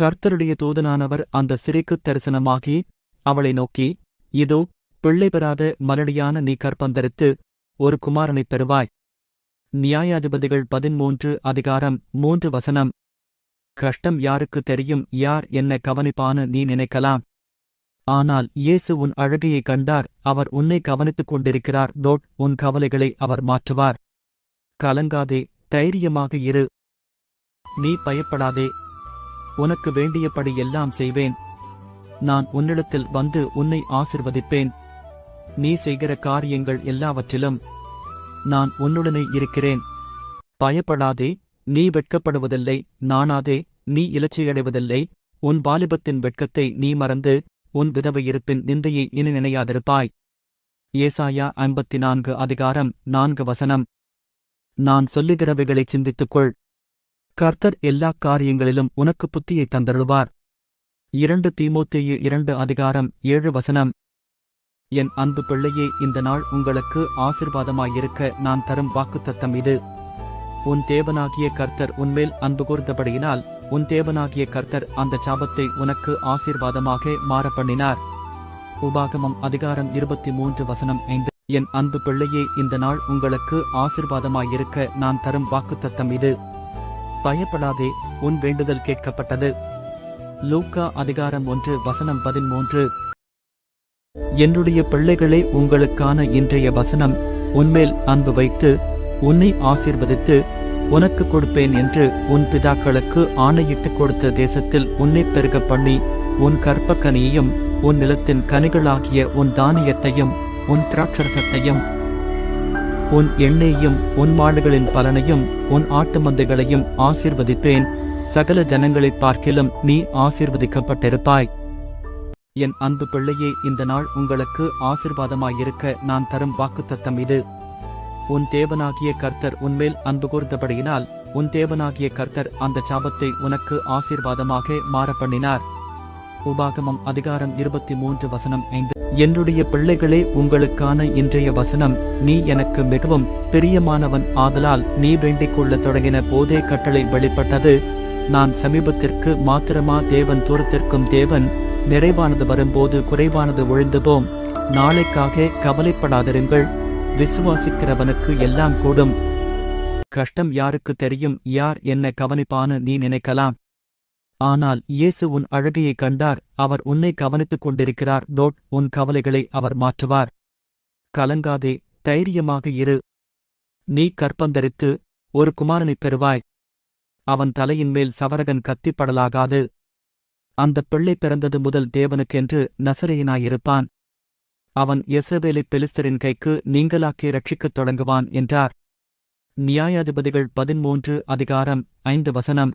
கர்த்தருடைய தூதனானவர் அந்த சிறைக்குத் தரிசனமாகி அவளை நோக்கி இதோ பிள்ளை பெறாத மலடியான நீ கற்பந்தரித்து ஒரு குமாரனைப் பெறுவாய். நியாயாதிபதிகள் பதிமூன்று அதிகாரம் மூன்று வசனம். கஷ்டம் யாருக்கு தெரியும்? யார் என்ன கவனிப்பான நீ நினைக்கலாம். ஆனால் இயேசு உன் அழகையைக் கண்டார். அவர் உன்னை கவனித்துக் கொண்டிருக்கிறார். டோட் உன் கவலைகளை அவர் மாற்றுவார். கலங்காதே தைரியமாக இரு. நீ பயப்படாதே. உனக்கு வேண்டியபடி எல்லாம் செய்வேன். நான் உன்னிடத்தில் வந்து உன்னை ஆசிர்வதிப்பேன். நீ செய்கிற காரியங்கள் எல்லாவற்றிலும் நான் உன்னுடனே இருக்கிறேன். பயப்படாதே நீ வெட்கப்படுவதில்லை நாணாதே நீ இலச்சையடைவதில்லை உன் வாலிபத்தின் வெட்கத்தை நீ மறந்து உன் விதவையிருப்பின் நிந்தையை இனி நினையாதிருப்பாய். ஏசாயா ஐம்பத்தி நான்கு அதிகாரம் நான்கு வசனம். நான் சொல்லுகிறவைகளைச் சிந்தித்துக்கொள். கர்த்தர் எல்லாக் காரியங்களிலும் உனக்கு புத்தியை தந்தருவார் இரண்டு தீமோத்தேயு இரண்டு அதிகாரம் ஏழு வசனம். என் அன்பு பிள்ளையே இந்த நாள் உங்களுக்கு ஆசிர்வாதமாயிருக்க நான் தரும் வாக்குத்தத்தம் இது. உன் தேவனாகிய கர்த்தர் உன்மேல் அன்பு கூர்ந்தபடியினால் உன் தேவனாகிய கர்த்தர் அந்த சாபத்தை உனக்கு ஆசீர்வாதமாக மாற பண்ணினார். உபாகமம் அதிகாரம் இருபத்தி மூன்று வசனம் ஐந்து. என் அன்பு பிள்ளையே இந்த நாள் உங்களுக்கு ஆசிர்வாதமாயிருக்க நான் தரும் வாக்குத்தத்தம் இது. பயப்படாதே உன் வேண்டுதல் கேட்கப்பட்டது. லூக்கா அதிகாரம் ஒன்று வசனம் பதிமூன்று என்னுடைய பிள்ளைகளே உங்களுக்கான இன்றைய வசனம் உன்மேல் அன்பு வைத்து உன்னை ஆசீர்வதித்து உனக்கு கொடுப்பேன் என்று உன் பிதாக்களுக்கு ஆணையிட்டுக் கொடுத்த தேசத்தில் உன்னை பெருக பண்ணி உன் கற்பக்கனியையும் உன் நிலத்தின் கனிகளாகிய உன் தானியத்தையும் உன் திராட்சரசத்தையும் உன் எண்ணெயையும் உன் மாடுகளின் பலனையும் உன் ஆட்டு மந்தைகளையும் ஆசீர்வதிப்பேன். சகல ஜனங்களைப் பார்க்கிலும் நீ ஆசீர்வதிக்கப்பட்டிருப்பாய். என் அன்பு பிள்ளையே இந்த நாள் உங்களுக்கு ஆசிர்வாதமாயிருக்க நான் தரும் வாக்குத்தத்தம் இது. உன் தேவனாகிய கர்த்தர் உன்மேல் அன்பு கூர்ந்தபடியினால் உன் தேவனாகிய கர்த்தர் அந்த சாபத்தை உனக்கு ஆசீர்வாதமாக மாற பண்ணினார் உபாகமம் அதிகாரம் இருபத்தி மூன்று வசனம் ஐந்து. என்னுடைய பிள்ளைகளே உங்களுக்கான இன்றைய வசனம். நீ எனக்கு மிகவும் பிரியமானவன். ஆதலால் நீ வேண்டிக் கொள்ள தொடங்கின போதே கட்டளை வெளிப்பட்டது. நான் சமீபத்திற்கு மாத்திரமா தேவன் தூரத்திற்கும் தேவன் நிறைவானது வரும்போது குறைவானது ஒழிந்துபோம். நாளைக்காக கவலைப்படாதிருங்கள். விசுவாசிக்கிறவனுக்கு எல்லாம் கூடும். கஷ்டம் யாருக்கு தெரியும்? யார் என்ன கவனிப்பான்னு நீ நினைக்கலாம். ஆனால் இயேசு உன் அழகையைக் கண்டார் அவர் உன்னை கவனித்துக் கொண்டிருக்கிறார் டோட் உன் கவலைகளை அவர் மாற்றுவார். கலங்காதே தைரியமாக இரு. நீ கற்பந்தரித்து ஒரு குமாரனைப் பெறுவாய். அவன் தலையின் மேல் சவரகன் கத்திப்படலாகாது. அந்தப் பிள்ளை பிறந்தது முதல் தேவனுக்கென்று நசரேயனாயிருப்பான். அவன் எசவேலை பெலிஸ்தரின் கைக்கு நீங்களாக்கி ரட்சிக்கத் தொடங்குவான் என்றார். நியாயாதிபதிகள் பதிமூன்று அதிகாரம் ஐந்து வசனம்.